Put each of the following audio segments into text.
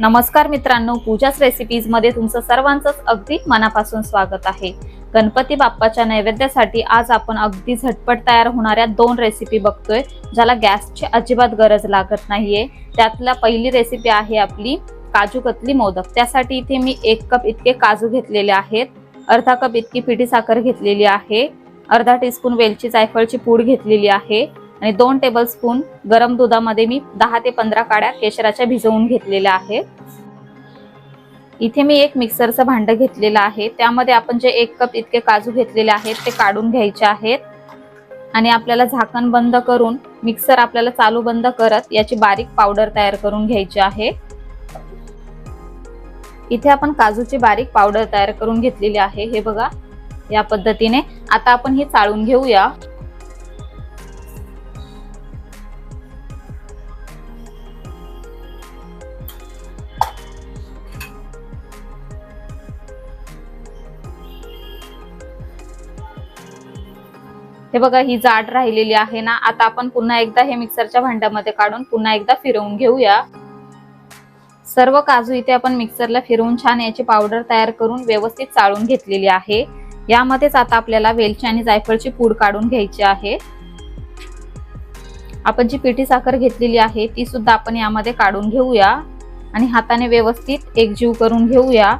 नमस्कार मित्रांनो पूजाच रेसिपीजमध्ये तुमचं सर्वांचंच अगदी मनापासून स्वागत आहे. गणपती बाप्पाच्या नैवेद्यासाठी आज आपण अगदी झटपट तयार होणाऱ्या दोन रेसिपी बघतोय ज्याला गॅसची अजिबात गरज लागत नाहीये. त्यातला पहिली रेसिपी आहे आपली काजू कतली मोदक. त्यासाठी इथे मी एक कप इतके काजू घेतलेले आहेत अर्धा कप इतकी पिठी साखर घेतलेली आहे अर्धा टीस्पून वेलची जायफळची पूड घेतलेली आहे आणि दोन टेबलस्पून गरम दुधामध्ये मी दहा ते पंधरा काड्या केशराच्या भिजवून घेतलेल्या आहेत. इथे मी एक मिक्सरचं भांडं घेतलेलं आहे. त्यामध्ये आपण जे एक कप इतके काजू घेतलेले आहेत ते काढून घ्यायचे आहेत. आणि आपल्याला झाकण बंद करून मिक्सर आपल्याला चालू बंद करत याची बारीक पावडर तयार करून घ्यायची आहे. इथे आपण काजूची बारीक पावडर तयार करून घेतलेली आहे. हे बघा या पद्धतीने. आता आपण ही चाळून घेऊया. हे बघा ही जाड राहिलेली आहे ना आता आपण पुन्हा एकदा हे मिक्सरच्या भांड्यामध्ये काढून पुन्हा एकदा फिरवून घेऊया. सर्व काजू इथे आपण मिक्सरला फिरवून छान याची पावडर तयार करून व्यवस्थित चाळून घेतलेली आहे. यामध्येच आता आपल्याला वेलची आणि जायफळची पूड काढून घ्यायची आहे. आपण जी पिठी साखर घेतलेली आहे ती सुद्धा आपण यामध्ये काढून घेऊया. आणि हाताने व्यवस्थित एकजीव करून घेऊया.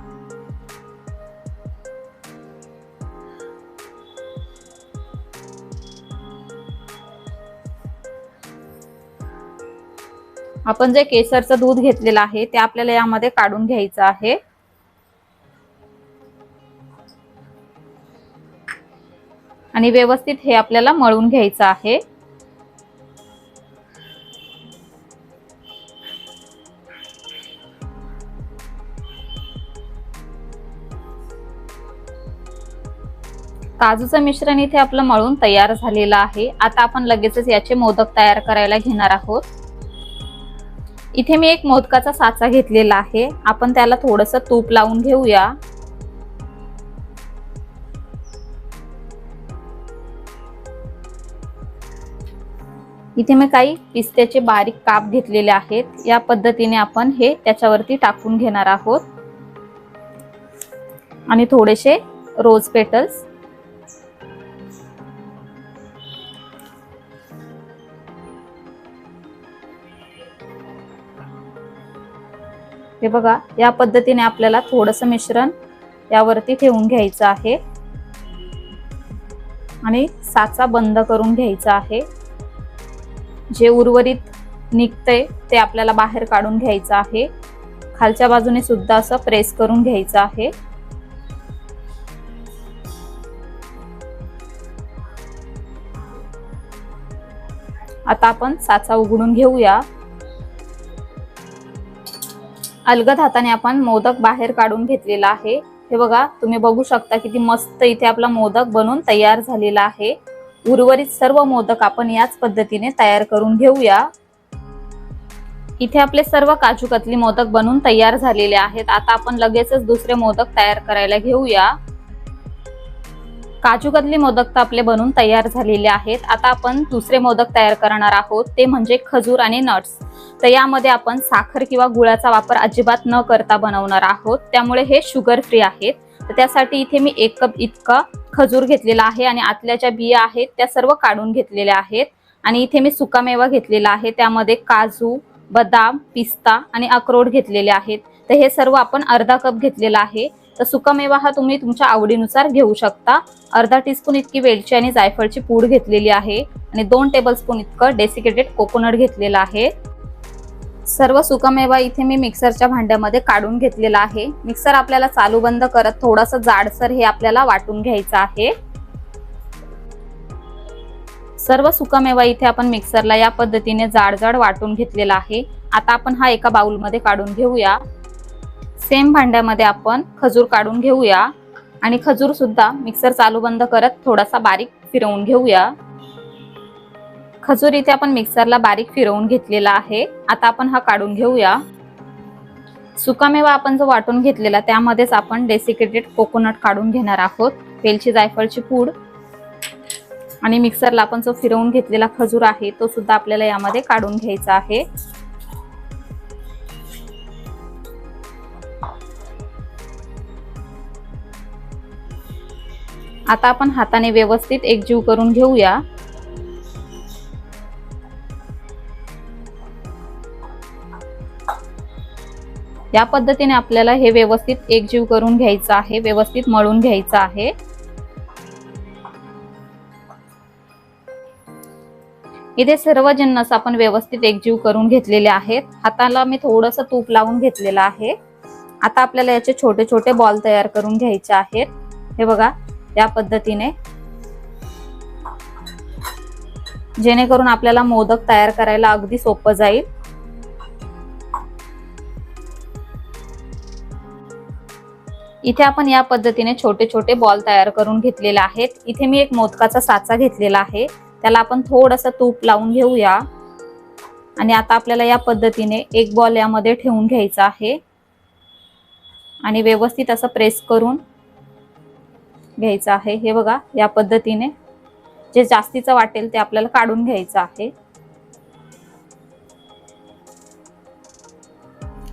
आपण जे केसरचं दूध घेतलेलं आहे ते आपल्याला यामध्ये काढून घ्यायचं आहे. आणि व्यवस्थित हे आपल्याला मळून घ्यायचं आहे. काजूचं मिश्रण इथे आपलं मळून तयार झालेलं आहे. आता आपण लगेचच याचे मोदक तयार करायला घेणार आहोत. इथे मी एक मोदकाचा साचा घेतलेला आहे. आपण त्याला थोडंसं तूप लावून घेऊया. इथे मी काही पिस्त्याचे बारीक काप घेतलेले आहेत. या पद्धतीने आपण हे त्याच्यावरती टाकून घेणार आहोत. आणि थोडेसे रोज पेटल्स. हे बघा या पद्धतीने आपल्याला थोडस मिश्रण यावरती ठेवून घ्यायचं आहे. आणि साचा बंद करून घ्यायचा आहे. जे उर्वरित निघतंय ते आपल्याला बाहेर काढून घ्यायचं आहे. खालच्या बाजूने सुद्धा असं प्रेस करून घ्यायचं आहे. आता आपण साचा उघडून घेऊया. अलगद हाताने आपण मोदक बाहेर काढून घेतलेला आहे. हे बघा तुम्ही बघू शकता किती मस्त इथे आपला मोदक बनून तयार झालेला आहे. उर्वरित सर्व मोदक आपण याच पद्धतीने तयार करून घेऊया. इथे आपले सर्व काजू कतली मोदक बनून तयार झालेले आहेत. आता आपण लगेचच दुसरे मोदक तयार करायला घेऊया. काजूकतली मोदक तर आपले बनून तयार झालेले आहेत. आता आपण दुसरे मोदक तयार करणार आहोत. ते म्हणजे खजूर आणि नट्स. तर यामध्ये आपण साखर किंवा गुळाचा वापर अजिबात न करता बनवणार आहोत. त्यामुळे हे शुगर फ्री आहेत. तर त्यासाठी इथे मी एक कप इतका खजूर घेतलेला आहे आणि आतल्या ज्या बिया आहेत त्या सर्व काढून घेतलेल्या आहेत. आणि इथे मी सुकामेवा घेतलेला आहे. त्यामध्ये काजू बदाम पिस्ता आणि अक्रोड घेतलेले आहेत. तर हे सर्व आपण अर्धा कप घेतलेला आहे. तर सुकामेवा हा तुम्ही तुमच्या आवडीनुसार घेऊ शकता. अर्धा टीस्पून इतकी वेलची आणि जायफळची पूड घेतलेली आहे. आणि दोन टेबलस्पून इतकं डेसिकेटेड कोकोनट घेतलेलं आहे. सर्व सुकामेवा इथे मी मिक्सरच्या भांड्यामध्ये काढून घेतलेला आहे. मिक्सर आपल्याला चालू बंद करत थोडंसं जाडसर हे आपल्याला वाटून घ्यायचं आहे. सर्व सुकामेवा इथे आपण मिक्सरला या पद्धतीने जाड जाड वाटून घेतलेला आहे. आता आपण हा एका बाउलमध्ये काढून घेऊया. सेम भांड्यामध्ये आपण खजूर काढून घेऊया. आणि खजूर सुद्धा मिक्सर चालू बंद करत थोडासा बारीक फिरवून घेऊया. खजूर इथे आपण मिक्सरला बारीक फिरवून घेतलेला आहे. आता आपण हा काढून घेऊया. सुकामेवा आपण जो वाटून घेतलेला त्यामध्येच आपण डेसिकेटेड कोकोनट काढून घेणार आहोत. वेलची जायफळची पूड. आणि मिक्सरला आपण जो फिरवून घेतलेला खजूर आहे तो सुद्धा आपल्याला यामध्ये काढून घ्यायचा आहे. आता आपण हाताने व्यवस्थित एकजीव करून घेऊया. या पद्धतीने आपल्याला हे व्यवस्थित एकजीव करून घ्यायचं आहे व्यवस्थित मळून घ्यायचं आहे. इथे सर्व जिन्नस आपण व्यवस्थित एकजीव करून घेतलेले आहेत. हाताला मी थोडस तूप लावून घेतलेलं आहे. आता आपल्याला याचे छोटे छोटे बॉल तयार करून घ्यायचे आहेत. हे बघा या पद्धतीने. जेणेकरून आपल्याला मोदक तयार करायला अगदी सोपं जाईल. इथे आपण या पद्धतीने छोटे छोटे बॉल तयार करून घेतलेले आहेत. इथे मी एक मोदकाचा साचा घेतलेला आहे. त्याला आपण थोडस तूप लावून घेऊया. आणि आता आपल्याला या पद्धतीने एक बॉल यामध्ये ठेवून घ्यायचा आहे. आणि व्यवस्थित असं प्रेस करून घ्यायचं आहे. हे बघा या पद्धतीने जे जास्तीचं वाटेल ते आपल्याला काढून घ्यायचं आहे.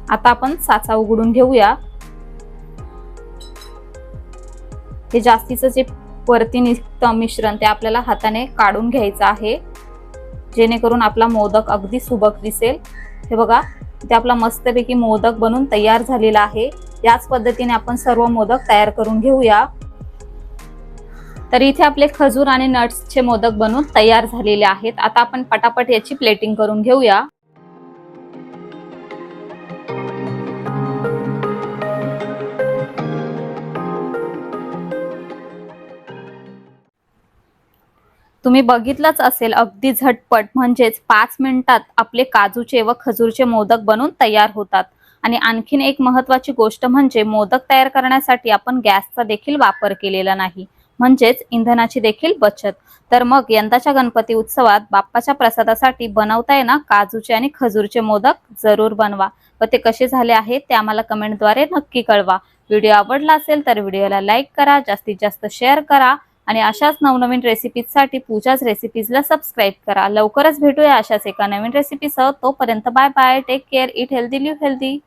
आता आपण साचा उघडून घेऊया. हे जास्तीचं जे वरती निघतं मिश्रण ते आपल्याला हाताने काढून घ्यायचं आहे. जेणेकरून आपला मोदक अगदी सुबक दिसेल. हे बघा इथे आपला मस्तपैकी मोदक बनून तयार झालेला आहे. याच पद्धतीने आपण सर्व मोदक तयार करून घेऊया. तर इथे आपले खजूर आणि नट्सचे मोदक बनून तयार झालेले आहेत. आता आपण पटापट याची प्लेटिंग करून घेऊया. तुम्ही बघितलंच असेल अगदी झटपट म्हणजेच पाच मिनिटात आपले काजूचे व खजूरचे मोदक बनून तयार होतात. आणि आणखीन एक महत्वाची गोष्ट म्हणजे मोदक तयार करण्यासाठी आपण गॅसचा देखील वापर केलेला नाही. म्हणजेच इंधनाची देखील बचत. तर मग यंदाच्या गणपती उत्सवात बाप्पाच्या प्रसादासाठी बनवताय ना काजूचे आणि खजूरचे मोदक जरूर बनवा. व ते कसे झाले आहेत ते आम्हाला कमेंटद्वारे नक्की कळवा. व्हिडिओ आवडला असेल तर व्हिडिओला लाईक करा जास्तीत जास्त शेअर करा आणि अशाच नवनवीन रेसिपीजसाठी पूजाच रेसिपीजला सबस्क्राईब करा. लवकरच भेटूया अशाच एका नवीन रेसिपीसह. तोपर्यंत bye bye take care eat healthy live healthy